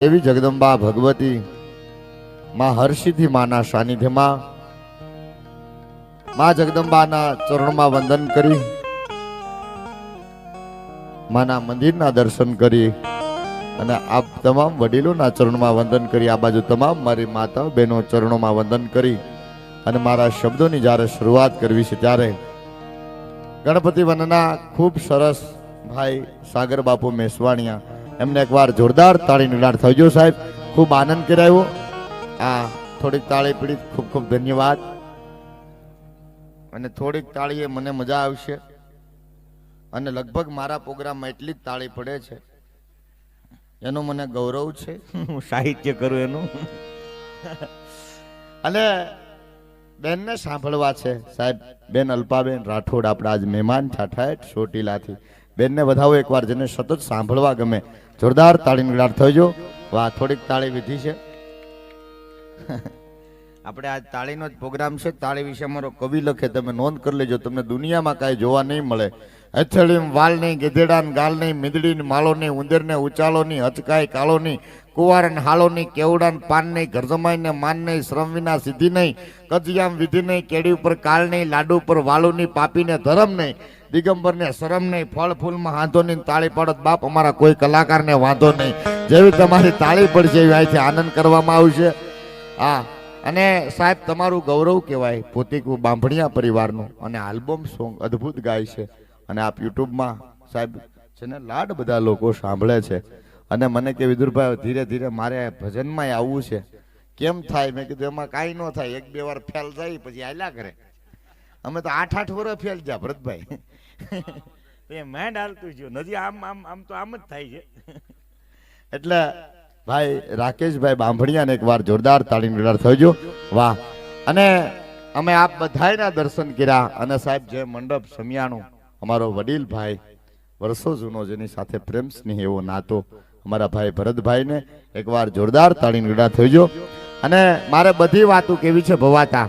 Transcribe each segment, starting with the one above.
એવી જગદંબા ભગવતી માં હર્ષિથી માના સાનિધ્યમાં માં જગદંબાના ચરણમાં વંદન કરી, માના મંદિરના દર્શન કરી અને આપ તમામ વડીલોના ચરણમાં વંદન કરી. આ બાજુ તમામ મારી માતા બહેનો ચરણોમાં વંદન કરી અને મારા શબ્દોની જ્યારે શરૂઆત કરવી છે ત્યારે ગણપતિ વનના ખૂબ સરસ ભાઈ સાગર બાપુ મેસવાણિયા એમને એકવાર જોરદાર તાળી નિડાર થજો સાહેબ. ખૂબ આનંદ કરાવ્યો આ થોડીક તાળી પીડી ખૂબ ખૂબ ધન્યવાદ. અને થોડીક તાળીએ મને મજા આવશે. અને લગભગ મારા પ્રોગ્રામમાં એટલી જ તાળી પડે છે. એનું મને ગૌરવ છે. હું સાહિત્ય કરું એનું. અને બેનને સાંભળવા છે સાહેબ. બેન અલ્પાબેન રાઠોડ આપણા આજ મહેમાન છાઠાઠ ચોટીલાથી. બેનને વધાવો એકવાર જેને સતત સાંભળવા ગમે. જોરદાર તાળી નિડાર થજો વાહ, થોડીક તાળી વિધી છે. આપણે આ તાળીનો જ પ્રોગ્રામ છે. તાળી વિશે અમારો કવિ લખે, તમે નોંધ કરી લેજો. તમને દુનિયામાં કાંઈ જોવા નહીં મળે. હથેળીમ વાલ નહીં ગધેડા ને ગાલ નહીં મીંદડી ને માળો નહીં ઉંદર ને ઉચાલો નહીં હચકાય કાળો નહીં કુવાર ને હાલો નહીં કેવડા ને પાન નહીં ઘરજમાઈ ને માન નહીં શ્રમ વિના સિદ્ધિ નહીં, કજિયામ વિધિ નહીં, કેડી ઉપર કાળ નહીં લાડુ ઉપર વાલું નહીં પાપી ને ધરમ નહીં દિગંબર ને શરમ નહીં, ફળ ફૂલમાં હાંધો નહીં તાળી પડત બાપ અમારા કોઈ કલાકારને વાંધો નહીં. જેવી તમારી તાળી પડશે એવી અહીંથી આનંદ કરવામાં આવશે. હા, અને સાહેબ, તમારું ગૌરવ કહેવાય, પોતીકું બાંભણિયા પરિવારનું, અને આલ્બમ સોંગ અદ્ભુત ગાય છે. અને આપ યુટ્યુબમાં સાહેબ છે ને લાડ બધા લોકો સાંભળે છે. અને મને કે વિદુરભાઈ ધીરે ધીરે મારે ભજનમાં આવવું છે. કેમ થાય? મેં કીધું એમાં કાંઈ ન થાય. એક બે વાર ફેલ થાય પછી આલ્યા કરે અમે તો આઠ આઠ વર્ષ ફેલ જા ભરતભાઈ. એ મેન્ડ હાલતું જો નથી આમ આમ આમ તો આમ જ થાય છે. એટલે ભાઈ રાકેશભાઈ બાંભણિયાને એક વાર જોરદાર તાળી નિડાર થયો વાહ. અને અમે આપ બધાયના દર્શન કર્યા. અને સાહેબ જે મંડપ સમિયાણું. અમારો વડીલ ભાઈ વર્ષો જૂનો જેની સાથે પ્રેમ સ્નેહ એવો નાતો અમારા ભાઈ ભરતભાઈને એકવાર જોરદાર તાળી નીડા થઈ જો અને મારે બધી વાતો કેવી છે ભવાતા.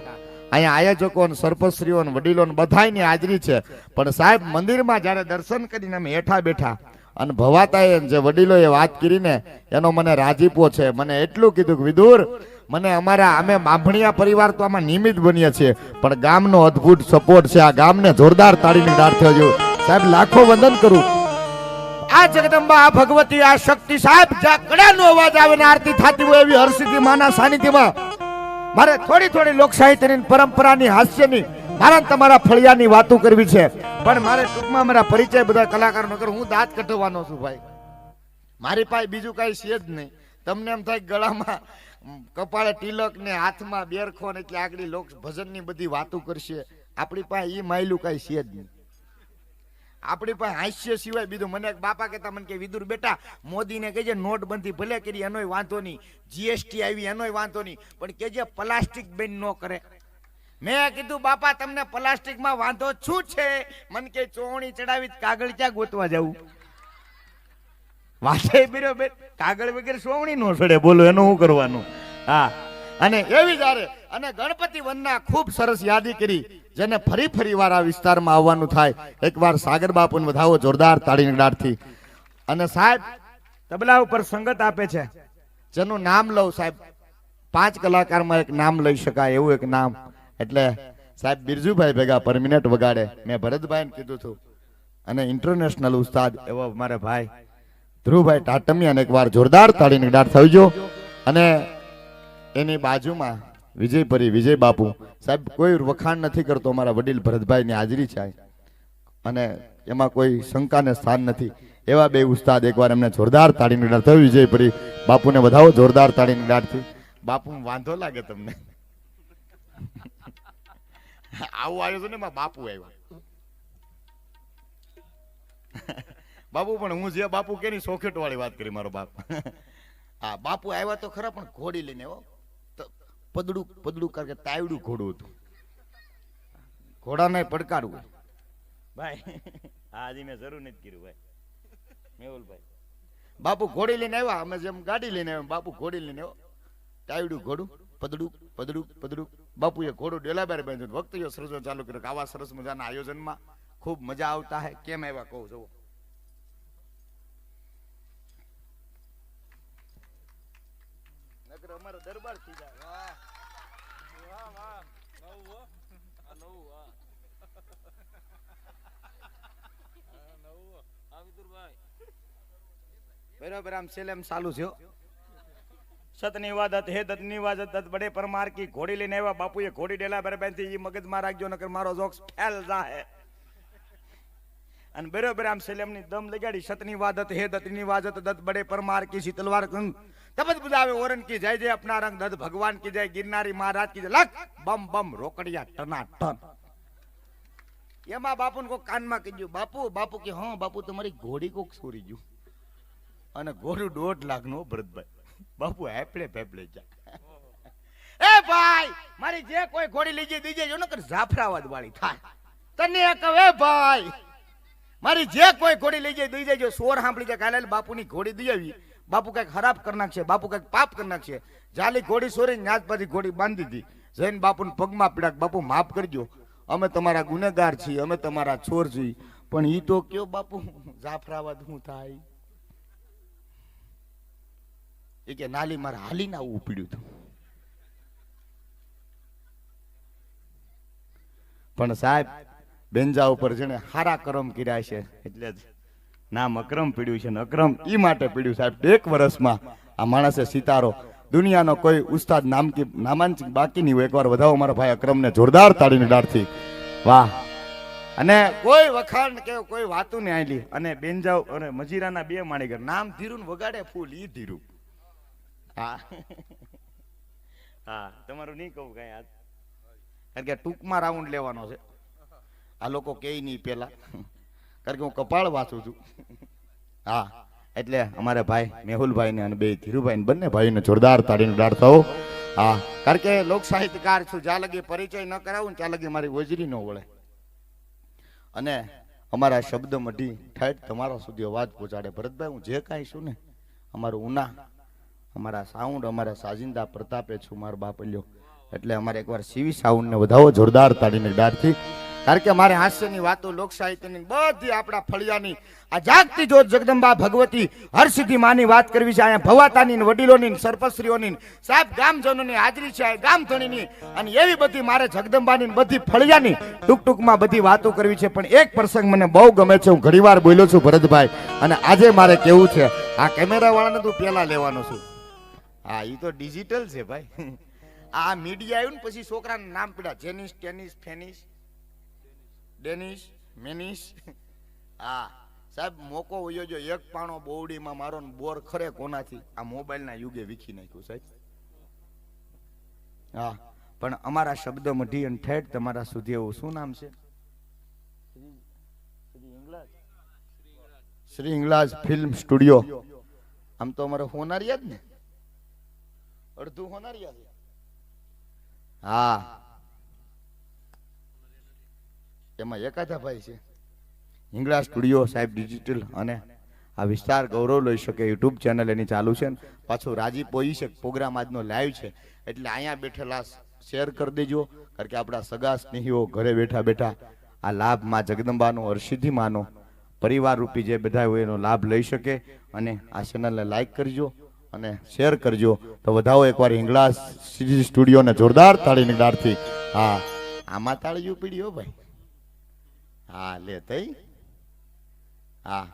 અહીંયા આયોજકો સરપંચશ્રીઓ વડીલો બધાની હાજરી છે. પણ સાહેબ, મંદિરમાં જ્યારે દર્શન કરીને અમે હેઠા બેઠા અને ભવાતાએ જે વડીલોએ વાત કરીને એનો મને રાજીપો છે. મને એટલું કીધું કે, વિદુર, મને અમારા અમે બાંભણિયા પરિવાર તો આમાં નિયમિત બનીએ છીએ, પણ ગામનો અદ્ભુત સપોર્ટ છે. આ ગામને જોરદાર તાળીની ડાર થયો સાહેબ, લાખો વંદન કરું. આ જગદંબા, આ ભગવતી, આ શક્તિ સાહેબ, જ્યાં અવાજ આવે ને આરતી થતી હોય એવી હરસિદ્ધિ માના સાનિધ્યમાં મારે થોડી થોડી લોક સાહિત્યની પરંપરાની હાસ્યની મારા તમારા ફળિયાની વાતો કરવી છે. પણ મારે ટૂંકમાં મારા પરિચય બધા કલાકારનો કરું. હું દાંત કઢવાનો છું ભાઈ. મારી પાસે બીજું કાંઈ છે જ નહીં. તમને એમ થાય ગળામાં કપાળે તિલક ને હાથમાં બેરખો ને એટલે આગળ લોક ભજનની બધી વાતો કરશે. આપણી પાસે એ માયલું કાંઈ છે જ નહીં. આપણી પાસે હાસ્ય સિવાય બીજું. મને બાપા કહેતા, મને કે વિદુર બેટા, મોદીને કહેજે નોટબંધી ભલે કરી, એનોય વાંધો નહીં. જીએસટી આવી, એનોય વાંધો નહીં. પણ કહેજે પ્લાસ્ટિક બેન ન કરે. મેં કીધું બાપા તમને પ્લાસ્ટિકમાં વાંધો શું છે? મન કે ચોણી ચડાવી કાગળ ક્યાં ગોતવા જવું વાસે બીરો બે કાગળ વગેરે સોવણી નો સડે બોલો એનું શું કરવાનું? હા. અને એવી જારે અને ગણપતિ વનના ખૂબ સરસ યાદી કરી જેને ફરી ફરી વાર આ વિસ્તારમાં આવવાનું થાય. એકવાર સાગર બાપુને વધાવો જોરદાર તાળીની ડાળથી અને સાહેબ તબલા ઉપર સંગત આપે છે. જેનું નામ લઉં સાહેબ પાંચ કલાકારમાં એક નામ લઈ શકાય એવું એક નામ. એટલે સાહેબ બિરજુભાઈ ભેગા પરમિનેન્ટ વગાડે. મેં ભરતભાઈને કીધું હતું અને ઇન્ટરનેશનલ ઉસ્તાદ એવો મારા ભાઈ, ધ્રુવભાઈ ટાટમિયાને એકવાર જોરદાર તાળીની ડાળ થઈજો અને એની બાજુમાં વિજયપરી, વિજય બાપુ. સાહેબ, કોઈ વખાણ નથી કરતો મારા વડીલ ભરતભાઈની હાજરી છે અને એમાં કોઈ શંકાને સ્થાન નથી. એવા બે ઉસ્તાદ એકવાર એમને જોરદાર તાળીની ડાળ થયું. વિજયપરી બાપુને વધાવો જોરદાર તાળીની ડાળથી બાપુ, વાંધો લાગે તમને? આવું આવ્યું ને એમાં બાપુ આવ્યા. બાપુ પણ હું જે બાપુ કેની સોખેટ વાળી વાત કરી મારો બાપ. હા બાપુ આવ્યા તો ખરા પણ ઘોડી લઈને હો. પદડું પદડું કારણ કે તાયડું ઘોડું હતું. ઘોડાને પડકારવું ભાઈ હજી મેં જરૂર નથી કર્યું ભાઈ. મેહુલભાઈ. બાપુ ઘોડી લઈને આવ્યા અમે જેમ ગાડી લઈને આવ્યા બાપુ ઘોડી લઈને આવ્યો. તાયડું ઘોડું પદડું પદડું પદડું. બાપુએ ઘોડું ડેલાબાર બાંધ્યું. વક્તવ્ય સર્જન ચાલુ કર્યું આવા સરસ મજાના આયોજનમાં ખૂબ મજા આવતા હે. કેમ આવ્યા કહું જુઓ. દરબાર થઈ જાય. બરાબર, આમ સેલેમ ચાલુ છે હો. સતની વાદત હે દતની વાદત દત બડે પરમાર કી ઘોડી લઈને આવ્યા. બાપુએ ઘોડી ડેલા બરાબરથી મગજ મગજમાં રાખજો, નકર મારો જોક્સ ફેલ જાહે. અને બરોબર આમ સેલેમની દમ લગાડી, સતની વાદત હે દતની વાદત દત બડે પરમાર કી સી તલવાર કંગ તબત બુદાવે ઓરન કી જય જય અપના રંગ, દત ભગવાન કી જય, ગિરનારી મહારાજ કી જય. બમ બમ રોકડિયા ટના ટન એમાં બાપુ ને કોક કાનમાં કીધું, બાપુ બાપુ કે, હા, બાપુ, તમારી ઘોડી કોક છોરી ગયું. અને ઘોડું દોઢ લાખ નો ભરતભાઈ. બાપુ હેપડે ફેપડે જા એ ભાઈ, મારી જે કોઈ ઘોડી લઈ દીજે જો નકર જાફરાવાદ વાળી થાય. તને કહે એ ભાઈ, મારી જે કોઈ ઘોડી લઈ જાય દઈ દેજો સોર સાંભળી જાય, કાલે બાપુની ઘોડી દઈ આવી. બાપુ કંઈક ખરાબ કરી નાખશે, બાપુ કંઈક પાપ કરી નાખશે. જાલી ઘોડી સોરી નાચ પછી ઘોડી બાંધી દીધી જઈને બાપુને પગમાં પીડાક બાપુ માફ કરજો. અમે તમારા ગુનેગાર છીએ, અમે તમારા છોર છીએ. પણ એ તો કયો બાપુ જાફરાવાદ હું થાય? એ કે નાલી મારે હાલીને આવવું પડ્યું હતું. પણ સાહેબ બેન્જા ઉપર જેને હારા કરમ કર્યા છે, એટલે નામ અક્રમ પીડ્યું છે ને અક્રમ એ માટે પીડ્યું સાહેબ એક વર્ષમાં આ માણસે સિતારો, દુનિયાનો કોઈ ઉસ્તાદ નામકી નામાંકિત બાકી નહીં હોય. એકવાર વધાવો મારા ભાઈ અક્રમને જોરદાર તાળીની ડાળથી વાહ. અને કોઈ વખાણ કે કોઈ વાતું નહીં આવેલી અને બેન્જાવ અને મજીરાના બે માણીગર, નામ ધીરું વગાડે ફૂલ ઈ ધીરું. હા. હા તમારું નહીં કહું કઈ આ કારણ કે ટૂંકમાં રાઉન્ડ લેવાનો છે. આ લોકો કે નહીં પેલા. કારણ કે હું કપાળ વાંચું છું. હા એટલે અમારે ભાઈ મેહુલભાઈ ને અને બે ધીરુભાઈ બંને ભાઈઓને જોરદાર તાળીનો ડાળ થવો. હા કારણ કે લોક સાહિત્યકાર છું જ્યાં લગી પરિચય ન કરાવું ને ત્યાં લગી મારી વજરી ન વળે. અને અમારા શબ્દ મઢી ઠેઠ તમારા સુધી અવાજ પહોંચાડે. ભરતભાઈ હું જે કાંઈ છું ને અમારું ઉના અમારા સાઉન્ડ, અમારા સાજિંદા પ્રતાપે છું, મારો બાપ એટલે અમારે એકવાર સીવી સાઉન્ડને વધાવો, જોરદાર તાળીની ડારથી કારણ કે મારે હાસ્યની વાતો લોક સાહિત્યની બધી આપણા ફળિયાની. આ જાગતી જોત જગદંબા ભગવતી હરસિદ્ધિ માની વાત કરવી છે, અહીંયા ભવાતાની વડીલોની સર્પશ્રીઓની સાહેબ ગામજનોની હાજરી છે ગામધણીની. અને એવી બધી મારે જગદંબાની બધી ફળિયાની ટૂંક ટૂંકમાં બધી વાતો કરવી છે, પણ એક પ્રસંગ મને બહુ ગમે છે, હું ઘણીવાર બોલ્યો છું ભરતભાઈ. અને આજે મારે કેવું છે, આ કેમેરાવાળાને તું પહેલાં લેવાનો છું. હા એ તો ડિજિટલ છે ભાઈ. આ મીડિયા આવ્યું ને પછી છોકરાના નામ પીડા જેનિસ, ટેનિસ, ફેનિસ, ડેનિસ, મેનિસ. હા, સાહેબ, મોકો હોયો જો એક પાણો બોવડીમાં મારો બોર ખરે કોનાથી? આ મોબાઈલના યુગે વીખી નાખ્યું, સાહેબ. હા, પણ અમારા શબ્દ મઢી અને ઠેઠ તમારા સુધી એવું શું નામ છે? Shri Inglaj film studio. આમ તો અમારે હોનારિયા જ ને? અડધું હોનારિયા છે હા. એમાં એકાદા ભાઈ છે. હિંગળા સ્ટુડિયો સાહેબ ડિજિટલ અને આ વિસ્તાર ગૌરવ લઈ શકે યુટ્યુબ ચેનલ એની ચાલુ છે ને પાછું રાજી પોઈ છે પ્રોગ્રામ આજનો લાઈવ છે. એટલે અહીંયા બેઠેલા શેર કરી દેજો કારણ કે આપણા સગા સ્નેહીઓ ઘરે બેઠા બેઠા આ લાભમાં જગદંબાનો હર્ષિદ્ધિ માનો પરિવાર રૂપી જે બધા હોય એનો લાભ લઈ શકે. અને આ ચેનલને લાઈક કરજો. અને શેર કરજો. તો વધાવો એકવાર હિંગળા સીજી સ્ટુડિયોને જોરદાર તાળીની ડાળથી હા, આમાં તાળી પીડી ભાઈ. હા, લે તઈ. હા,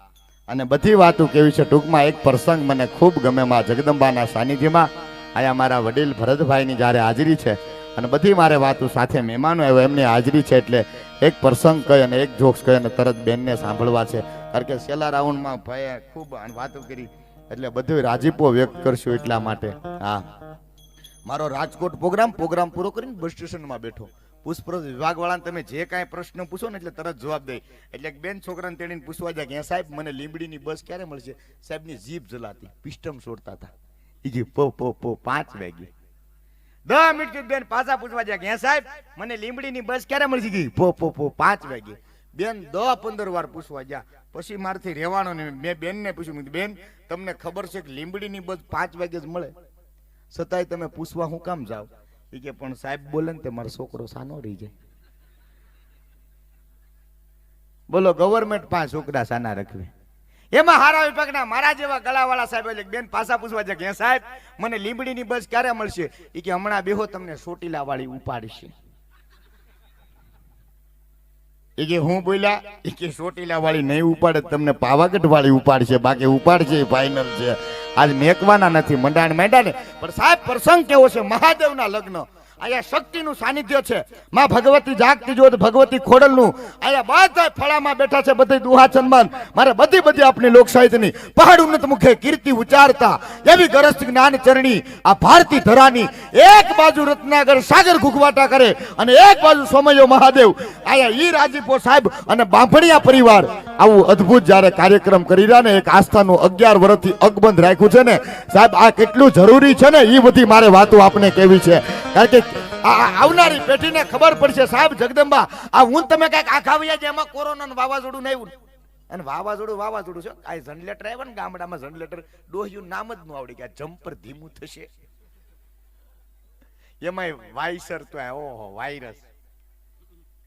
અને બધી વાતો કેવી છે? ટૂંકમાં એક પ્રસંગ મને ખૂબ ગમે માં જગદંબાના સાનિધ્યમાં. આયા મારા વડીલ ભરતભાઈની જ્યારે હાજરી છે, અને બધી મારે વાતો સાથે મહેમાનો આવ્યો, એમની હાજરી છે એટલે એક પ્રસંગ કહી અને એક જોક્સ કહી અને તરત બેનને સાંભળવા છે. કારણ કે છેલ્લા રાઉન્ડમાં ભાઈએ ખૂબ વાતો કરી. એટલે બધું રાજીપો વ્યક્ત કરશું એટલા માટે. હા. મારો રાજકોટ પ્રોગ્રામ પ્રોગ્રામ પૂરો કરીને બસ સ્ટેશનમાં બેઠો. પુષ્પરસ વિભાગ વાળાને તમે જે કાંઈ પ્રશ્ન પૂછો ને એટલે તરત જવાબ દે. એટલે બેન છોકરાને તેડીને પૂછવા જાય કે સાહેબ, મને લીંબડીની બસ ક્યારે મળશે? સાહેબની જીભ જલાતી, પિસ્ટમ છોડતા હતા. એ જે પો પો પો, પાંચ વાગી દસ મિનિટ બેન પાછા પૂછવા જાય કે સાહેબ, મને લીંબડીની બસ ક્યારે મળશે? ગઈ પો પો પો, પાંચ વાગી બેન દસ પંદર વાર પૂછવા ગયા પછી મારથી રહેવાનો ને મેં બેનને પૂછ્યું બેન, તમને ખબર છે કે લીંબડીની બસ પાંચ વાગે જ મળે? છતાંય તમે પૂછવા હું કામ જાઓ એ કે, પણ સાહેબ બોલે ને તે મારો છોકરો સાનો રહી જાય. બોલો, ગવર્મેન્ટ પાંચ છોકરા સાના રખવે. એમાં હારા વિભાગના મારા જેવા ગળાવાળા સાહેબ એટલે બેન પાસા પૂછવા છે કે સાહેબ, મને લીંબડીની બસ ક્યારે મળશે? એ કે, હમણાં બેહો, તમને સોટીલા વાળી ઉપાડશે. એ કે હું બોલ્યા, એ કે ચોટીલા વાળી નહીં ઉપાડે, તમને પાવાગઢ વાળી ઉપાડશે, બાકી ઉપાડશે ફાઇનલ છે. આજ મેકવાના નથી, મંડાણ માંડ્યા પણ સાહેબ, પ્રસંગ કેવો છે? મહાદેવના લગ્ન. અહીંયા શક્તિનું સાનિધ્ય છે. માં ભગવતી જાગતી જોત ભગવતી ખોડલનું. અહીંયા બધા ફળામાં બેઠા છે, બધી દુહા સન્માન મારે બધી બધી આપણી લોક સાહિત્યની પહાડ ઉન્નત મુખે કીર્તિ ઉચ્ચારતા, એવી ગરજ જ્ઞાન ચરણી, આ ભારતી ધરાની એક બાજુ રત્નાગર સાગર ઘૂઘવાટા કરે અને એક બાજુ સોમયો મહાદેવ. અહીંયા ઈ રાજીપો સાહેબ અને બાંભણિયા પરિવાર આવું અદ્ભુત જ્યારે કાર્યક્રમ કરી રહ્યા ને, એક આસ્થાનું અગિયાર વર્ષથી અકબંધ રાખ્યું છે ને, સાહેબ, આ કેટલું જરૂરી છે ને? એ બધી મારે વાતો આપને કેવી છે. કારણ કે આવનારી પેઢીને ખબર પડશે, સાહેબ, જગદંબા, આ હું તમે કંઈક આખા વયા છે એમાં કોરોના વાવાઝોડું નહીં આવ્યું અને વાવાઝોડું વાવાઝોડું છે. આ જનરેટર આવ્યા ને ગામડામાં જનરેટર, ડોહ્યું નામ જ ન આવડી કે જમ્પર ધીમું થશે. એમાંય વાયસર તો ઓહો, વાયરસ.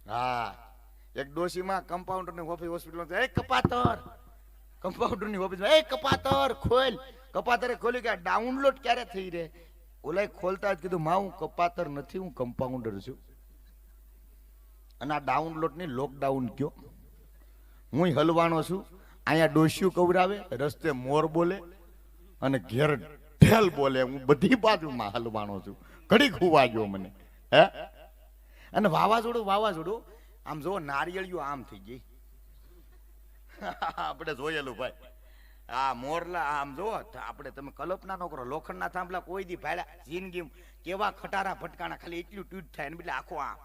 હા. એક ડોશીમાં કમ્પાઉન્ડરની ઓફિસ હોસ્પિટલ એ કપાતર. કમ્પાઉન્ડરની ઓફિસ એ કપાતર, ખોલ. કપાતરે ખોલ્યું કે ડાઉનલોડ ક્યારે થઈ રહે? ઓલાય ખોલતા જ કીધું માં હું કપાતર નથી, હું કમ્પાઉન્ડર છું. અને આ ડાઉનલોડની લોકડાઉન કયો. હું હલવાનો છું, અહીંયા ડોસ્યું કવરાવે, રસ્તે મોર બોલે, અને ઘેર ઢેલ બોલે, હું બધી બાજુમાં હલવાનો છું. ઘડી ખૂવા ગયો મને, હે? અને વાવાઝોડું વાવાઝોડું આમ જો નારિયેળિયું આમ થઈ ગઈ. આપણે જોયેલું ભાઈ. આ મોરલા આમ જો આપણે તમે કલ્પના ન કરો, લોખંડના થાંભલા કોઈ દી ભાડ્યા, જિંદગી કેવા ખટારા ભટકાણા, ખાલી એટલું ટ્વીટ થાય ને એટલે આખો આમ.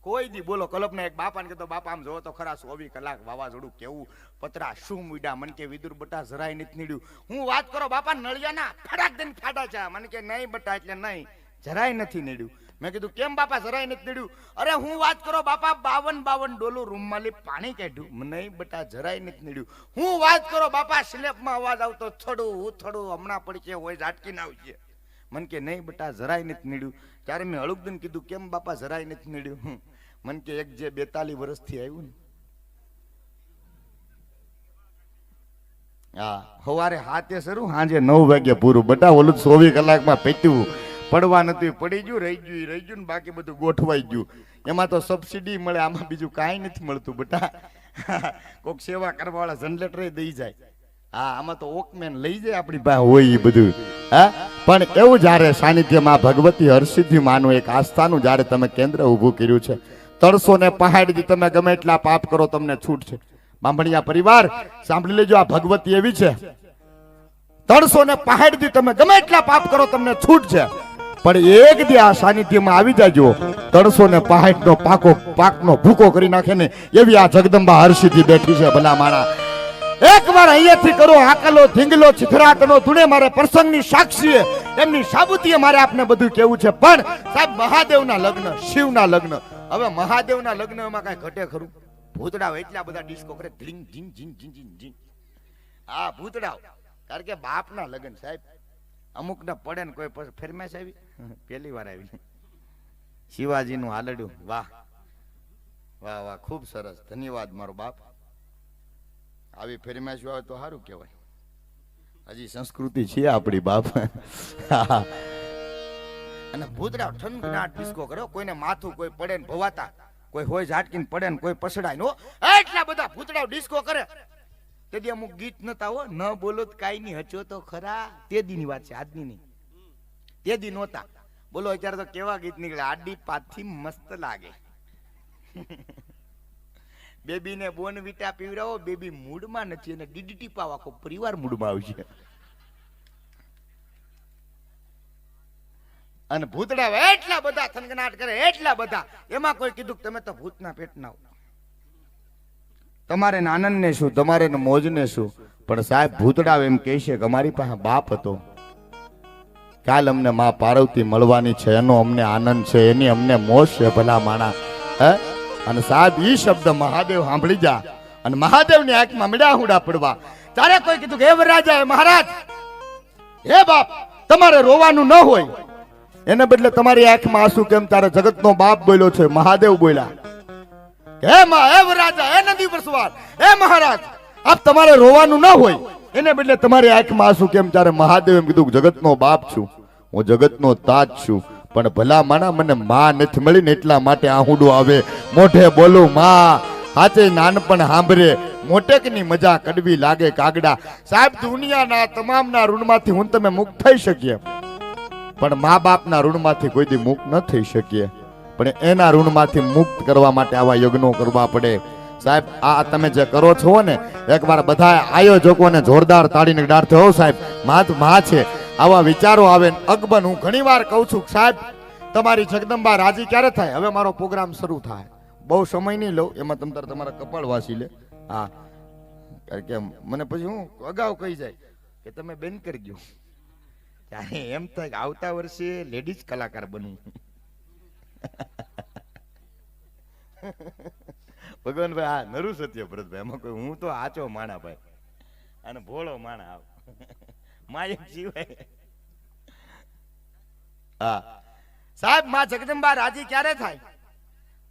કોઈ દી બોલો, કલ્પના એક બાપાને કહેતો, બાપા, આમ જોવો તો ખરા ચોવીસ કલાક વાવાઝોડું કેવું પતરા શું મુડ્યા મન કે વિદુર બટા જરાય નથી નીડ્યું. હું વાત કરો, બાપા, નળિયાના ફટાક દઈને ફાટા છે. મને કે, નહીં બટા, એટલે નહીં. જરાય નથી નીડ્યું. મેં કીધું, કેમ બાપા, જરાય નથી નીડ્યું? અરે, હું વાત કરો, બાપા, બાવન બાવન ડોલું રૂમમાં લઈ પાણી કાઢ્યું. નહીં બટા, જરાય નથી નીડ્યું. હું વાત કરો, બાપા સ્લેપમાં અવાજ આવતો, થોડું, હું થોડું હમણાં પડશે, હોય ઝાટકીને આવશે. મન કે, નહીં બટા, જરાય નથી નીડ્યું. ત્યારે મેં હળુકદન કીધું, કેમ બાપા, જરાય નથી નીડ્યું. મન કે, એક જે બેતાલી વર્ષથી આવ્યું ને. હા સવારે હાથે શરૂ સાંજે નવ વાગે પૂરું. બટા, ઓલું ચોવીસ કલાકમાં પેટ્યું. પડવા નથી, પડી ગયું, રહી ગયું રહી ગયું ને બાકી બધું ગોઠવાઈ ગયું. એમાં તો સબસિડી મળે, આમાં બીજું કાંઈ નથી મળતું બટા. કોક સેવા કરવાવાળા જનરેટર દઈ જાય. હા, આમાં તો ઓકમેન લઈ જાય આપણી પાસે, હોય એ બધું. હા? પણ એવું જ્યારે સાનિધ્યમાં ભગવતી હરસિદ્ધિ માનું એક આસ્થાનું જ્યારે તમે કેન્દ્ર ઊભું કર્યું છે. તરસો ને પહાડથી તમે ગમે એટલા પાપ કરો તમને છૂટ છે. બાંભણિયા પરિવાર, સાંભળી લેજો, આ ભગવતી એવી છે. તરસો ને પહાડથી તમે ગમે એટલા પાપ કરો, તમને છૂટ છે. પણ એક દી આ સાનિધ્યમાં આવી જાજો. તરસો ને પહાડનો પાકો, પાકનો ભૂકો કરી નાખે ને એવી આ જગદંબા હર્ષિથી બેઠી છે ભલા માણા. એકવાર અહીંયાથી કરો આકલો ધીંગલો ચિથરાતનો ધૂણે મારે પ્રસંગની સાક્ષીએ. એમની સાબુતીએ મારે આપને બધું કેવું છે. પણ સાહેબ, મહાદેવના લગ્ન, શિવના લગ્ન. હવે મહાદેવના લગ્ન એમાં કાંઈ ઘટે ખરું? ભૂતડાવ એટલા બધા ડિસ્કો કરે ધીંગ ધીંગ ધીંગ ધીંગ ધીંગ આ ભૂતડાવ કારણ કે બાપના લગ્ન, સાહેબ અમુક ના પડે ને કોઈ ફેરમેશ આવી. પહેલી વાર આવી. શિવાજીનું હાલડ્યું. વાહ. વાહ વાહ, ખૂબ સરસ. ધન્યવાદ મારો બાપ. આવી ફેરમેશ આવે તો સારું કહેવાય. હજી સંસ્કૃતિ છે આપણી બાપ. અને ભૂતડા ઠનગનાટ ડિસ્કો કર્યો કોઈને માથું કોઈ પડે ને ભવાતા. કોઈ હોય ઝાટકીને પડે ને કોઈ પસડાય નો એટલા બધા ભૂતડા ડિસ્કો કરે. તે દી અમુક ગીત નતા હો, ન બોલો તો કાઈ હચો તો ખરા. તે દીની વાત છે, આજની નહીં. તે દી નહોતા. બોલો, અત્યારે તો કેવા ગીત નીકળે આડી પાથી મસ્ત લાગે. બેબીને બોન વિટા પીવડાવો, બેબી મૂડમાં નથી અને ડીડીટી પાવ આખો પરિવાર મૂડમાં આવશે. અને ભૂતડા એટલા બધા થનગનાટ કરે, એટલા બધા. એમાં કોઈ કીધું કે તમે તો ભૂતના પેટના. તમારે ને આનંદ ને શું, તમારે ને મોજ ને શું? પણ સાહેબ, ભૂતડાવ એમ કહે છે કે અમારી પાસે બાપ હતો. કાલ અમને મા પાર્વતી મળવાની છે, એનો અમને આનંદ છે, એની અમને મોજ છે, ભલા માણા હે? અને સાહેબ, ઈ શબ્દ મહાદેવ સાંભળી જા. અને મહાદેવની આંખમાં મીડા હુડા પડવા. તારે કોઈ કીધું કે, હે વરરાજા હે મહારાજ, હે બાપ, તમારે રોવાનું ન હોય. એને બદલે તમારી આંખમાં આંસુ કેમ તારે જગતનો બાપ બોલ્યો છે, મહાદેવ બોલ્યા. હે મા, હે રાજા હે નદી પર સવાર, હે મહારાજ, આપ તમારે રોવાનું ના હોય, એને બદલે તમારી આંખમાં આંસુ કેમ? ત્યારે મહાદેવ એમ કીધું જગતનો બાપ છું, હું જગતનો તાજ છું, પણ ભલા માણા મને માં નથી મળી ને એટલા માટે આહુડું આવે. મોઢે બોલું, માં હાચે નાનપણ સાંભળે મોટેકની મજા કડવી લાગે કાગડા? સાહેબ, દુનિયાના તમામના ઋણમાંથી હું તમે મુક્ત થઈ શકીએ. પણ મા બાપના ઋણમાંથી કોઈ દી મુક્ત ન થઈ શકીએ. પણ એના ઋણમાંથી મુક્ત કરવા માટે આવા યજ્ઞો કરવા પડે. સાહેબ, આ તમે જે કરો છો ને, એકવાર બધા આયોજકોને જોરદાર તાળીને ડાળતે હો સાહેબ. મા તો માં છે. આવા વિચારો આવે અકબર હું ઘણી વાર કહું છું, સાહેબ, તમારી જગદંબા રાજી ક્યારે થાય? હવે મારો પ્રોગ્રામ શરૂ થાય. બહુ સમય નહીં લઉં, એમાં તમ તારે તમારા કપાળ વાસી લે. હા. કારણ કે મને પછી હું અગાઉ કહી જાય કે તમે બેન કરી ગયો. ત્યારે એમ થાય આવતા વર્ષે લેડીઝ કલાકાર બનવું ભગવાન ભાઈ નરુ નરું સત્ય ભરતભાઈ એમાં કોઈ હું તો આચો માણા ભાઈ. અને ભોળો માણા આવ. માયક જીવાય હા. સાહેબ, માં જગદંબા રાજી ક્યારે થાય?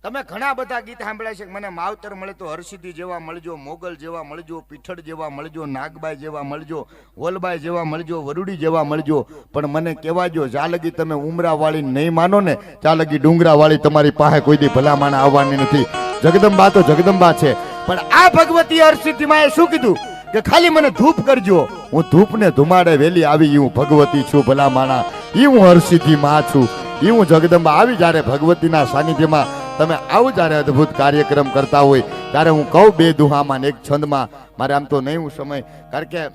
તમે ઘણા બધા ગીત સાંભળ્યા છે મને માવતર મળે તો હરસિદ્ધિ જેવા મળજો, મોગલ જેવા મળજો, પીઠળ જેવા મળજો, નાગબાઈ જેવા મળજો, વલબાઈ જેવા મળજો, વરુડી જેવા મળજો. પણ મને કહેવાજો જાલગી તમે ઉમરા વાળી નહીં માનો ને, જાલગી ડુંગરાવાળી ડુંગરા વાળી તમારી પાસે કોઈ દી ભલામણ આવવાની નથી. જગદંબા તો જગદંબા છે. પણ આ ભગવતી હરસિદ્ધિમાં એ શું કીધું? કે ખાલી મને ધૂપ કરજો. હું ધૂપને ધુમાડે વેલી આવી હું ભગવતી છું ભલા માણા ઈ હું હરસિદ્ધિ માં છું. એ હું જગદંબા આવી જ્યારે ભગવતીના સાનિધ્યમાં તમે આવું જ્યારે અદ્ભુત કાર્યક્રમ કરતા હોય, ત્યારે હું કહું બે દુહામાં એક છંદમાં, મારે આમ તો નહીં હું સમય. કારણ કે,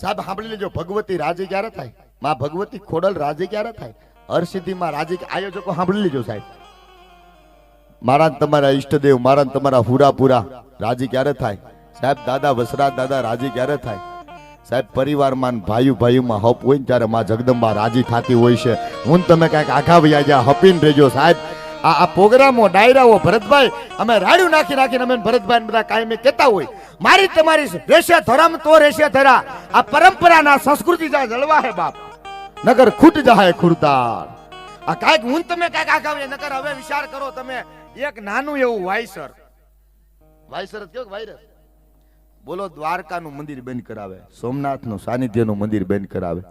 સાહેબ, સાંભળી લેજો, ભગવતી રાજી ક્યારે થાય? માં ભગવતી ખોડલ રાજી ક્યારે થાય? હરસિદ્ધિમાં રાજી આયોજકો, સાંભળી લેજો, સાહેબ. મારા તમારા ઈષ્ટદેવ મારા તમારા હુરાપુરા રાજી ક્યારે થાય? સાહેબ, દાદા વસરાજ દાદા રાજી ક્યારે થાય? સાહેબ, પરિવારમાં ભાઈ ભાઈમાં હપ હોય ને ત્યારે માં જગદંબા રાજી થતી હોય છે. હું તમે કાંઈક આઘા વૈયા જ્યાં હપીને રહેજો, સાહેબ. આ પ્રોગ્રામો, ડાયરાઓ ભરતભાઈ, અમે રાડ્યું નાખી નાખીને અમે ભરતભાઈ બધા કાયમી કહેતા હોય. મારી તમારી રેશે ધરમ તો રેશે ધરા. આ પરંપરાના સંસ્કૃતિ જા જળવા હે બાપ. નગર ખૂટ જાય ખુરદાર આ કાંઈક હું તમે કાંઈક આઘા નગર હવે વિચાર કરો તમે, એક નાનું એવું વાયસર વાયસર કયો વાયરસ બોલો દ્વારકાનું મંદિર બંધ કરાવે, સોમનાથનું સાનિધ્યનું મંદિર બંધ કરાવે.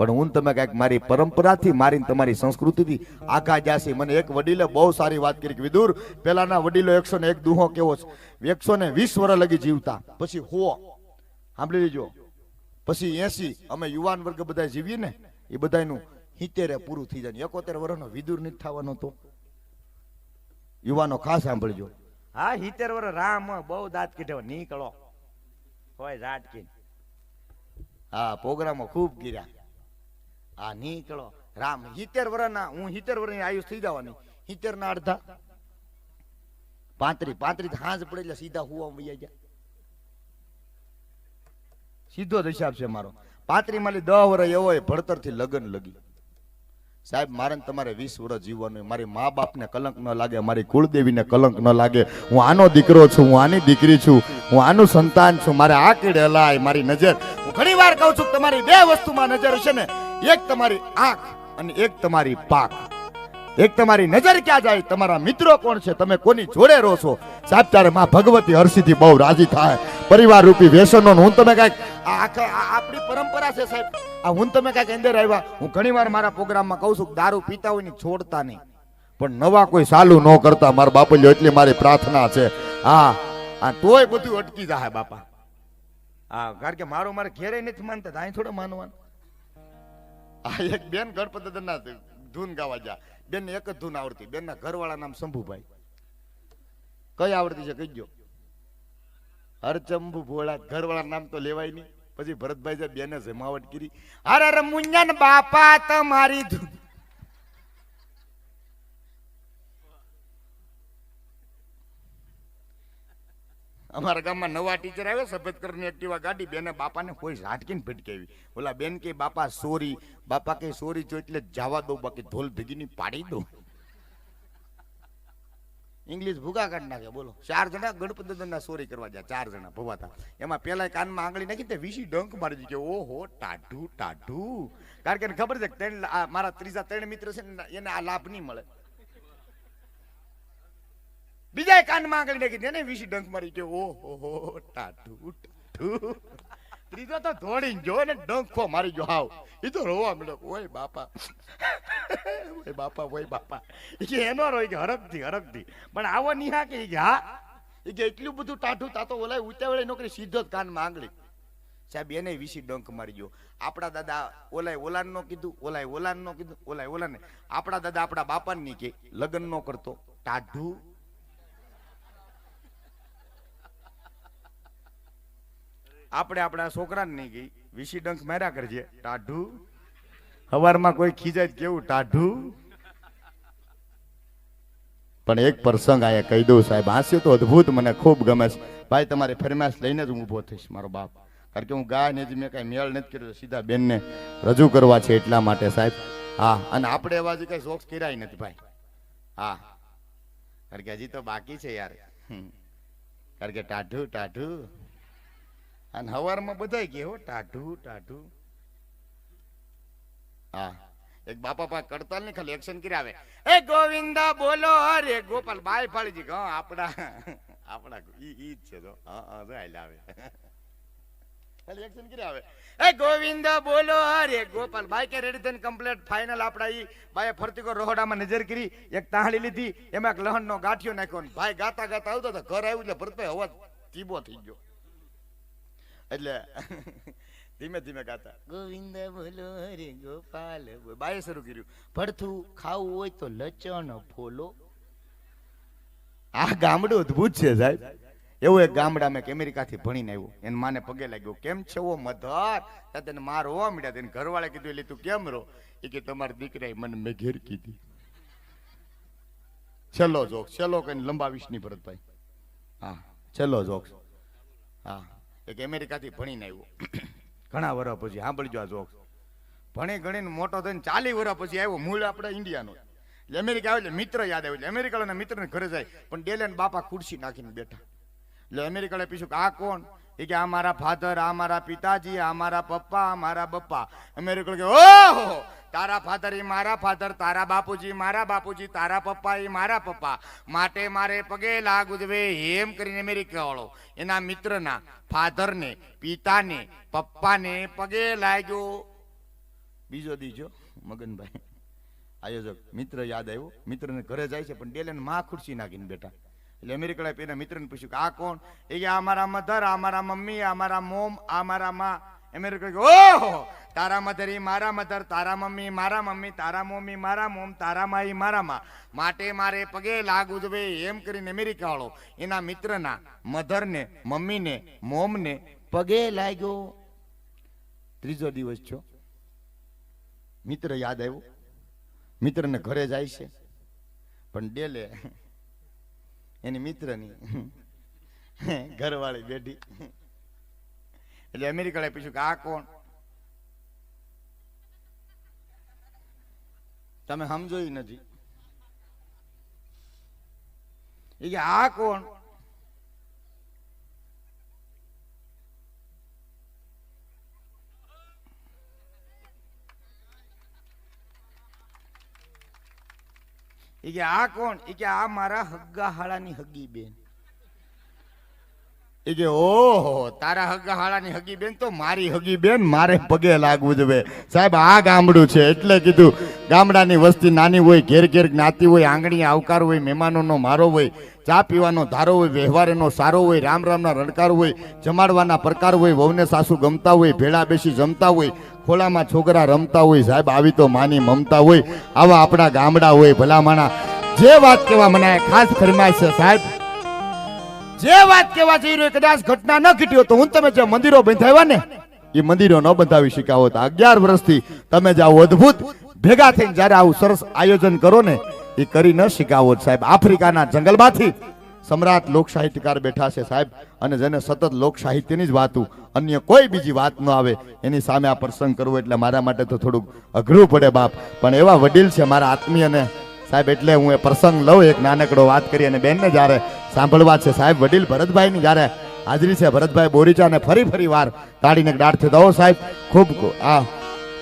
પણ હું તમે કાંઈક મારી પરંપરાથી મારી ને તમારી સંસ્કૃતિથી આઘા જાસી મને એક વડીલે બહુ સારી વાત કરી વિદુર પેલાના વડીલો એકસો ને એક દુહો કેવો છે? એકસો ને વીસ વર્ષ લગી જીવતા. પછી હો સાંભળી લેજો. પછી એસી અમે યુવાન વર્ગ બધા જીવીએ ને એ બધાનું હિતેરે પૂરું થઈ જાય એકોતેર વર્ષનો વિદુર નથી થવાનો તો. યુવાનો ખાસ સાંભળજો. હા હિતેર વર્ષ રામ બહુ દાંત કીધે નીકળો. હોય ઝાટકી હા પ્રોગ્રામો ખૂબ કર્યા. હા નીકળો. રામ હિતેર વર્ષના હું હિતેર વર્ષની આયુષ થઈ જવાની. હિતેર ના અડધા. પાંત્રી પાંત્રી હાંજ પડે એટલે સીધા હુવા વૈયા ગયા. સીધો જ હિસાબ છે મારો. પાંત્રી માલી દહ વર્ષ એવો ભણતરથી લગ્ન લગી. સાહેબ, મારે તમારે વીસ વર્ષ જીવવાનું મારી મા બાપને કલંક ન લાગે, મારી કુળદેવીને કલંક ન લાગે. હું આનો દીકરો છું, હું આની દીકરી છું, હું આનું સંતાન છું. મારે આ કીડે હલાય, મારી નજર. હું ઘણી વાર કહું છું તમારી બે વસ્તુમાં નજર હશે ને એક તમારી આંખ અને એક તમારી પાક. એક તમારી નજર ક્યાં જાય? તમારા મિત્રો કોણ છે? તમે કોની જોડે રહો છો? સાહેબ, ત્યારે માં ભગવતી હર્ષિથી બહુ રાજી થાય. પરિવાર રૂપી વ્યસનો હું તમે કાંઈક આપણી પરંપરા છે સાહેબ. આ હું તમે કાંઈક અંદર આવ્યા. હું ઘણી વાર મારા પ્રોગ્રામમાં કહું છું કે દારૂ પીતા હોય ને છોડતા નહીં. પણ નવા કોઈ સાલું ન કરતા મારા બાપલ્યો, એટલી મારી પ્રાર્થના છે. હા, આ તોય બધું અટકી જાય બાપા. હા, કારણ કે મારો મારે ઘેરે નથી માનતા. અહીં થોડો માનવાનું. આ એક બેન ગણપતિ ના ધૂન ગાવા જા બેન એક જ ધૂન આવડતી. બેન ના ઘરવાળા નામ શંભુભાઈ. કઈ આવડતી છે કહીજો? હરચંભુ ભોળા ઘરવાળા નામ તો લેવાય નહીં. પછી ભરતભાઈ બેને જમાવટ કરી અરે મુંજન બાપા, તમારી ધૂન અમારા ગામમાં નવા ટીચર આવ્યા, સફેદ કલરની એક્ટિવા ગાડી, બેને બાપાને કોઈ ઝાટકીને ભટકાવી. ઓલા બેન કે, બાપા સોરી બાપા કે સોરી જો એટલે જવા દો બાકી ધોલ ભેગીની પાડી દો ઇંગ્લિશ ભૂગા કાઢ નાખે, બોલો. ચાર જણા ગણપત દાદાના સોરી કરવા જાય ચાર જણા ભવાતા એમાં પેલા કાનમાં આંગળી નાખી તે વીસી ડંક મારી દીધી કે, ઓહો, ટાઢું ટાઢું. કારણ કે ખબર છે મારા ત્રીજા ત્રણ મિત્ર છે ને, એને આ લાભ નહીં મળે. બીજા કાનમાં આંગળી નાખી તેને વીસી ડંક મારી કે ઓહો ટાટુ ટાટુ ત્રીજો તો દોડીને જો ને ડંખો મારી ગયો. હાવ. એ તો રોવા મળ્યો ઓય બાપા. ઓય બાપા ઓય બાપા. કે એનો રોય કે હરકથી હરકથી પણ આવો નિહા કે હા? એ કે એટલું બધું ટાઢું તાતો ઓલાય ઉતાવળે નોકરી સીધો જ કાનમાં આંગળી. સાહેબ, એને વીસી ડંક મારી ગયો. આપણા દાદા ઓલાય ઓલાન નો કીધું, ઓલાય ઓલાન નો કીધું, ઓલાય ઓલાને. આપણા દાદા આપણા બાપાને કે લગ્ન નો કરતો. ટાઢું આપણે આપણા છોકરાને નહીં ગઈ. વીસી ડંખ માર્યા કરજે. ટાઢું. હવારમાં કોઈ ખીજાય કેવું? ટાઢું. પણ એક પ્રસંગ આયા કહી દઉં સાહેબ, હાસ્ય તો અદ્ભુત મને ખૂબ ગમે છે. ભાઈ, તમારે ફરમાશ લઈને જ હું ઊભો થઈશ, મારો બાપ. કારણ કે હું ગાય નથી મેં કાંઈ મેળ નથી કર્યો, સીધા બેનને રજૂ કરવા છે એટલા માટે સાહેબ. હા, અને આપણે એવા જે કઈ શોખ કર્યા નથી ભાઈ. હા. કારણ કે હજી તો બાકી છે યાર. કારણ કે ટાઢું ટાઢું. અને હવારમાં બધાય કે હો, ટાઢું ટાઢું. હા, એક બાપા પા કડતાલ ને ખાલી એક્શન કરી આવે. એ ગોવિંદા, બોલો, અરે ગોપાલ, બાય ફાળીજી. હા આપડા આપડા ઈ ઈ છે તો. હા હા જો હાલ આવે. ખાલી એક્શન કરી આવે. એ ગોવિંદા, બોલો, અરે ગોપાલ, બાય કે રેડી થઈને કમ્પ્લેટ ફાઇનલ આપડા ઈ. બાય ફરતી કો રોહડામાં નજર કરી, એક તાળી લીધી, એમાં એક લહણ નો ગાંઠિયો નાખ્યો ભાઈ ગાતા ગાતા આવતો તો ઘર આવ્યું એટલે ભરતભાઈ અવાજ તીબો થઈ ગયો. એટલે ધીમે ધીમે ગાતા. ગોવિંદ બોલો હરે ગોપાલ. બાએ શરૂ કર્યું. પડથું ખાવું હોય તો લચણ ફોલો. આ ગામડું અદ્ભુત છે સાહેબ. એવું એક ગામડા મેં અમેરિકાથી ભણીને આવ્યો. એને માને પગે લાગ્યો. કેમ છે ઓ મધર? ત્યાં તેને માર રોવા મળ્યા તેને ઘરવાળે કીધું એટલે તું કેમ રો એ કે તમારી દીકરાએ મને મેં ઘેર કીધી. છેલ્લો જોક. છેલ્લો કઈ લંબાવીશ નહીં ભરતભાઈ હા છેલ્લો જોક. હા. એક અમેરિકાથી ભણીને આવ્યો. ઘણા વર્ષ પછી, સાંભળજો આ જોક ભણી ગણીને મોટો થઈને ચાલી વર્ષ પછી આવ્યો, મૂળ આપણે ઇન્ડિયાનો. એટલે અમેરિકા આવે એટલે મિત્ર યાદ આવ્યો એટલે અમેરિકાના મિત્રને ઘરે જાય, પણ ડેલે બાપા ખુરશી નાખીને બેઠા. એટલે અમેરિકાને પૂછ્યું કે, આ કોણ? એ કે, આ મારા ફાધર, આ મારા પિતાજી, આ મારા પપ્પા, આ મારા બપ્પા. અમેરિકા કે ઓહો તારા ફાધર એ મારા ફાધર તારા બાપુજી મારા બાપુજી, તારા પપ્પા એ મારા પપ્પા. માટે મારે પગે લાગુ હેમ કરીને મેરી કહેવાળો. એના મિત્રના ફાધરને પિતાને, પપ્પાને પગે લાગ્યો. બીજો દીજો, મગનભાઈ. આયોજક મિત્ર યાદ આવ્યો? મિત્રને ઘરે જાય છે, પણ ડેલેને માં ખુરશી નાખીને બેઠા. એટલે અમેરિકા એના મિત્રને પૂછ્યું કે આ કોણ? એ કે મારા મધર આ મારા મમ્મી, આ મારા મોમ આ માં. અમેરિકા કે ઓહો, તારા મધર મારા મધર, તારા મમ્મી મારા મમ્મી, તારા મમ્મી મારા મોમ, તારા માઈ મારા માં. માટે મારે પગે લાગ ઉજવે એમ કરીને અમેરિકા વાળો એના મિત્રના મધરને, મમ્મીને, મોમને પગે લાગ્યો. ત્રીજો દિવસ છો મિત્ર યાદ આવ્યો? મિત્રને ઘરે જાય છે. પણ ડેલે એની મિત્રની ઘરવાળી બેઠી. એટલે અમેરિકાએ પૂછ્યું કે આ કોણ? તમે સમજોય નથી. એ કે આ કોણ? એ કે આ કોણ? એ કે આ મારા હગ્ગા હાળાની હગી બેન. એ કે, ઓહો, તારા હગાહાળાની હગી બેન તો મારી હગી બેન મારે પગે લાગવું જોઈએ સાહેબ, આ ગામડું છે, એટલે કીધું, ગામડાની વસ્તી નાની હોય, ઘેર ઘેર જ્ઞાતિ હોય આંગણી આવકાર હોય, મહેમાનોનો મારો હોય, ચા પીવાનો ધારો હોય વ્યવહાર એનો સારો હોય, રામ રામના રણકાર હોય, જમાડવાના પ્રકાર હોય, વહુને સાસુ ગમતા હોય, ભેળા બેસી જમતા હોય ખોલામાં છોકરા રમતા હોય, સાહેબ, આવી તો માની મમતા હોય, આવા આપણા ગામડા હોય, ભલામાણા. જે વાત કહેવા મને ખાસ ફરમાય છે, સાહેબ જે વાત કહેવા જઈ રહ્યો કદાચ ઘટના ન ઘટી તો હું તમે જે મંદિરો બંધાવ્યા ને, એ મંદિરો ન બંધાવી શક્યા હોત. અગિયાર વર્ષથી તમે જે આવું અદ્ભુત ભેગા થઈને જ્યારે આવું સરસ આયોજન કરો ને, એ કરી ન શીખાવો સાહેબ. આફ્રિકાના જંગલમાંથી સમ્રાટ લોક સાહિત્યકાર બેઠા છે સાહેબ, અને જેને સતત લોક સાહિત્યની જ વાતું, અન્ય કોઈ બીજી વાત ન આવે, એની સામે આ પ્રસંગ કરવો એટલે મારા માટે તો થોડુંક અઘરું પડે બાપ. પણ એવા વડીલ છે મારા આત્મીયને સાહેબ, એટલે હું એ પ્રસંગ લઉં, એક નાનકડો વાત કરી અને બેનને જ્યારે સાંભળવા છે, સાહેબ, વડીલ ભરતભાઈની જ્યારે હાજરી છે, ભરતભાઈ બોરીચાને ફરી ફરી વાર કાઢીને દાઢથી દો સાહેબ, ખૂબ આ,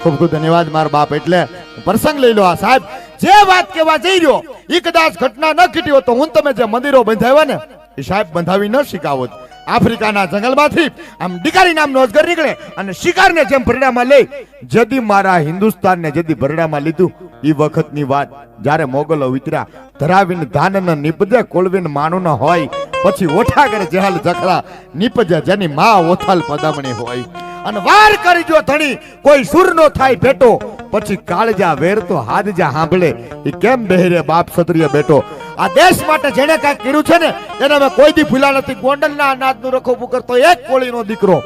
ખૂબ ખૂબ ધન્યવાદ મારા બાપ. એટલે પ્રસંગ લઈ લો. આ સાહેબ, જે વાત કહેવા જઈ રહ્યો એ કદાચ ઘટના ન ઘટી હોત તો હું તમે જે મંદિરો બંધાવ્યા ને એ સાહેબ બંધાવી ન શીખાવત આફ્રિકાના જંગલમાંથી આમ ડિકારી નામનો અજગર નીકળે અને શિકારને જેમ ભરડામાં લઈ, જદી મારા હિન્દુસ્તાનને જદી ભરડામાં લીધું એ વખતની વાત. જ્યારે મોગલો વિતરા, ધરાવીને ધાન નિપજે નીપજે કોળવીને માનું હોય, પછી ઓઠા કરે જેહાલ જખરા નિપજે જેની મા ઓથાલ પદામણી હોય. અને વાર કરી જો ધણી, કોઈ સુર નો થાય ભેટો પછી કાળજા વેર તો હાદજા સાંભળે. એ કેમ બેહરે બાપ ક્ષત્રિય બેટો આ દેશ માટે જેને કાંઈક કર્યું છે ને, એને અમે કોઈ દી ભૂલા નથી. ગોંડલના અનાજનું રખોપું કરતો એક કોળીનો દીકરો.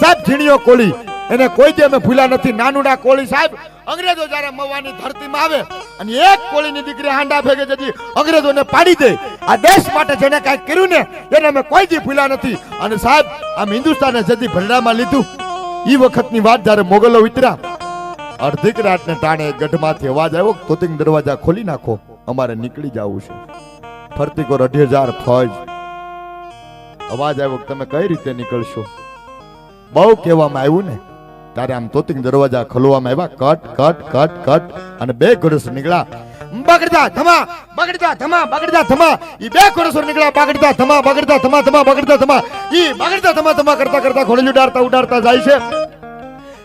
સાહેબ, ઝીણીયો કોળી. એને કોઈ દી અમે ભૂલા નથી. નાનુડા કોળી, સાહેબ, અંગ્રેજો જ્યારે મવાની ધરતીમાં આવે, અને એક કોળીની દીકરી હાંડા ભેગે જતી અંગ્રેજોને પાડી દે. આ દેશ માટે જેને કાંઈક કર્યું ને, એને અમે કોઈ દી ભૂલા નથી. અને સાહેબ, આમ હિન્દુસ્તાને જતી ભરડામાં લીધું. એ વખતની વાત જ્યારે મોગલો વિતર્યા અડધીક રાતને ટાણે ગઢમાંથી અવાજ આવ્યો તોતિંગ દરવાજા ખોલી નાખો, અમારે નીકળી જવું છે. ફરતી કોર અઢી હજાર ફોજ. અવાજ આવ્યો તમે કઈ રીતે નીકળશો? બહુ કહેવામાં આવ્યું ને? ત્યારે આમ તોતિંગ દરવાજા ખોલવામાં આવ્યા, કટ કટ કટ કટ, અને બે ઘોડસ નીકળ્યા. બગડતા ધમા બગડતા ધમા બગડતા ધમા. ઈ બે ઘોડસો નીકળ્યા, બગડતા ધમા બગડતા ધમા ધમા, બગડતા ધમા. ઈ બગડતા ધમા ધમા કરતા કરતા ઘોડે ઉડાડતા ઉડાડતા જાય છે.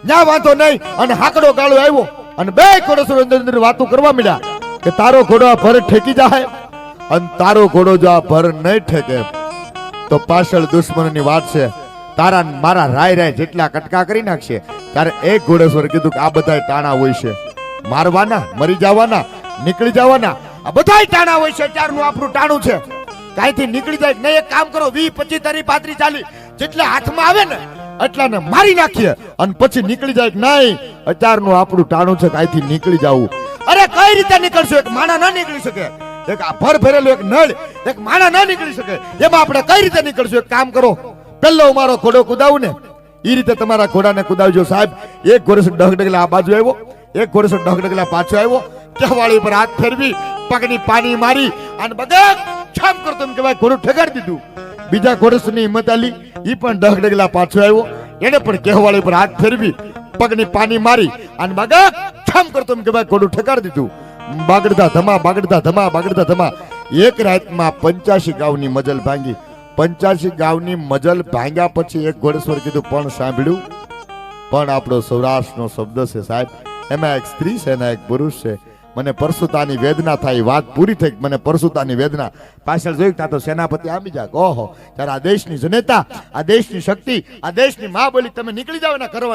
ના વાંધો નહીં. અને હાકડો ગાળો આવ્યો. અને બે ઘોડસો અંદર વાતો કરવા મળ્યા કે તારો ઘોડો ભર ઠેકી જાય અને તારો ઘોડો જો આ ભર નહીં ઠેકે, તો પાછળ દુશ્મનની વાત છે. તારા મારા રાય રાય જેટલા કટકા કરી નાખશે, ત્યારે એક ઘોડેશ્વર કીધું કે આ બધાય ટાણા હોય છે. મારવાના, મરી જવાના, નીકળી જવાના. આ બધાય ટાણા હોય છે ચારનું આપણું ટાણું છે. કાંઈથી નીકળી જાય નહીં, એક કામ કરો વી પચીસ તારી પાત્રી ચાલી જેટલા હાથમાં આવે ને એટલાને મારી નાખીએ. અને પછી નીકળી જાય કે નહીં, અત્યારનું આપણું ટાણું છે કાંઈથી નીકળી જવું. અરે કઈ રીતે નીકળશો? એક માણા ન નીકળી શકે. એક ભર ભરેલું એક નળ, એક માણા ન નીકળી શકે. એમાં આપણે કઈ રીતે નીકળશું? એક કામ કરો. પહેલો મારો ઘોડો કુદાવું ને. એ રીતે તમારા ઘોડાને કુદાવજો સાહેબ. એક ઘોડસ ડગ ડગલા આ બાજુ આવ્યો. એક ઘોડેસો ડગ ડગલા પાછો આવ્યો. કહેવાળી પર હાથ ફેરવી, પગની પાણી મારી અને બધા છામ કરતો એમ કહેવાય, ઘોડું ઠગાડી દીધું. બીજા ઘોડેસની હિંમત આલી. ઈ પણ ડગ ડગલા પાછો આવ્યો. એને પણ કહેવાળી પર હાથ ફેરવી, પગની પાણી મારી અને બગા છામ કરતો એમ ભાઈ ઘોડું ઠગાડી દીધું. બાગડતા ધમા બાગડતા ધમા બાગડતા ધમા. એક રાતમાં પંચ્યાસી ગાવની મજલ ભાંગી. પંચ્યાસી ગાવની મજલ ભાંગ્યા પછી એક ઘોડેશ્વર કીધું, પણ સાંભળ્યું? પણ આપણો સૌરાષ્ટ્રનો શબ્દ છે સાહેબ, એમાં એક સ્ત્રી છે ને એક પુરુષ છે. મને પરસુતાની વેદના થાય વાત પૂરી થઈ મને પરસુતાની વેદના. પાછળ જોયું ત્યાં તો સેનાપતિ આંબી જાય. ઓહો, ત્યારે આ દેશની જનેતા, આ દેશની શક્તિ, આ દેશની મા બોલી, તમે નીકળી જાઓ એના ઘર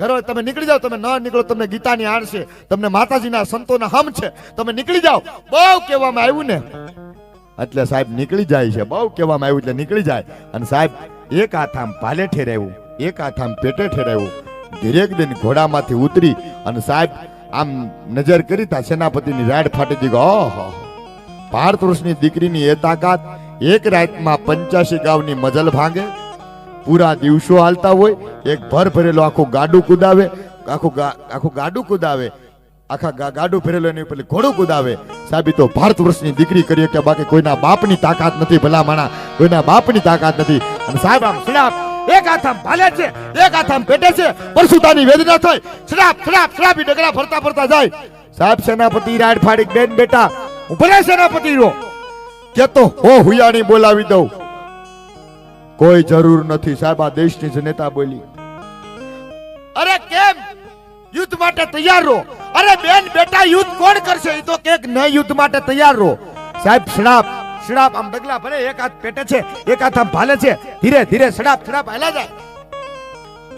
ઘર તમે નીકળી જાઓ, તમે ન નીકળો, તમને ગીતાની આણ છે, તમને માતાજીના સંતોના હમ છે, તમે નીકળી જાઓ. બહુ કહેવામાં આવ્યું ને. એટલે સાહેબ નીકળી જાય છે, બહુ કહેવામાં આવ્યું એટલે નીકળી જાય. અને સાહેબ, એક હાથ આમ ભાલે ઠેરાવ્યું એક હાથ આમ પેટે ઠેરાવ્યું ધીરેક દિન ઘોડામાંથી ઉતરી અને સાહેબ આમ નજર કરી તા સેનાપતિની રાડ ફાટી દીધો ઓહો ભારત વર્ષની દીકરીની એ તાકાત એક રાતમાં પંચ્યાસી ગાવની મજલ ભાંગે. પૂરા દિવસો હાલતા હોય, એક ભર ભરેલો આખું ગાડું કુદાવે, આખું આખું ગાડું કુદાવે, આખા ગાડું ભરેલો એની પેલી ઘોડું કુદાવે. સાહેબ તો ભારત વર્ષની દીકરી કરીએ કે બાકી કોઈના બાપની તાકાત નથી ભલા માણા કોઈના બાપની તાકાત નથી. અને સાહેબ, આમ સડાપ એક હાથ ભાલે છે, એક હાથ પેટે છે. પરસુતાની વેદના થઈ શ્રાપ શ્રાપ, શ્રાપી ડગલા ફરતા ફરતા જાય. સાહેબ સેનાપતિ રાડ ફાડી બેન બેટા હું સેનાપતિ રો કેતો, હો, હુયાણી બોલાવી દઉં. કોઈ જરૂર નથી. સાહેબ, આ દેશની જનતા બોલી. અરે કેમ? યુદ્ધ માટે તૈયાર રહો. અરે બેન બેટા, યુદ્ધ કોણ કરશે? એ તો કેક ન યુદ્ધ માટે તૈયાર રહો. સાહેબ સડાપ સડાપ આમ ડગલા ભરે, એક હાથ પેટે છે, એક હાથ આમ ભાલે છે. ધીરે ધીરે સડાપ સડાપ હાલા જાય.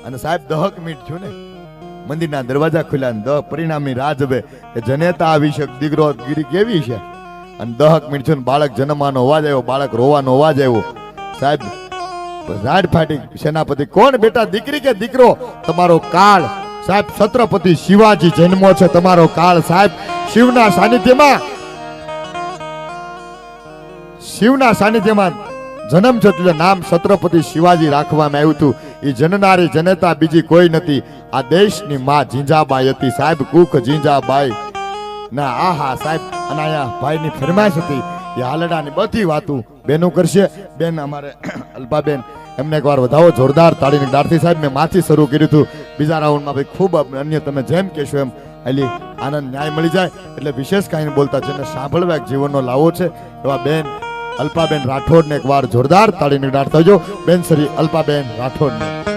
અને સાહેબ દહક મિનિટ થયું ને. મંદિરના દરવાજા ખુલ્યા અને દહ પરિણામની રાજ હવે કે જનેતા આવી છે દીકરો ગીરી કેવી છે? અને દહક મિનિટ થયું બાળક જન્મવાનો અવાજ આવ્યો, બાળક રોવાનો અવાજ આવ્યો. સાહેબ, રાડ ફાટી સેનાપતિ કોણ બેટા? દીકરી કે દીકરો? તમારો કાળ, સાહેબ, છત્રપતિ શિવાજી જન્મો છે, તમારો કાળ, સાહેબ, શિવના સાનિધ્યમાં શિવના સાનિધ્યમાં જન્મ છે નામ છત્રપતિ શિવાજી રાખવામાં આવ્યું હતું, એ જનનારી જનતા બીજી કોઈ નથી. આ દેશની માં જીંજાબાઈ હતી. સાહેબ કુખ જીંજાબાઈ ના, આહા, સાહેબ, અને અહીંયા ભાઈની ફરમાઈશ હતી. એ હાલડાની બધી વાતો બેનો કરશે. બેન, અમારે અલ્પાબેન, એમને એકવાર વધાવો જોરદાર તાળીને ડારથી સાહેબ, મેં માથી શરૂ કર્યું હતું. બીજા રાઉન્ડમાં ભાઈ ખૂબ અન્ય તમે જેમ કહેશો એમ એટલે આનંદ ન્યાય મળી જાય. એટલે વિશેષ કાંઈ બોલતા, જેને સાંભળવા એક જીવનનો લાવો છે. એવા બેન અલ્પાબેન રાઠોડને એકવાર જોરદાર તાળીને ડાટતા જો બેન સરી અલ્પાબેન રાઠોડને.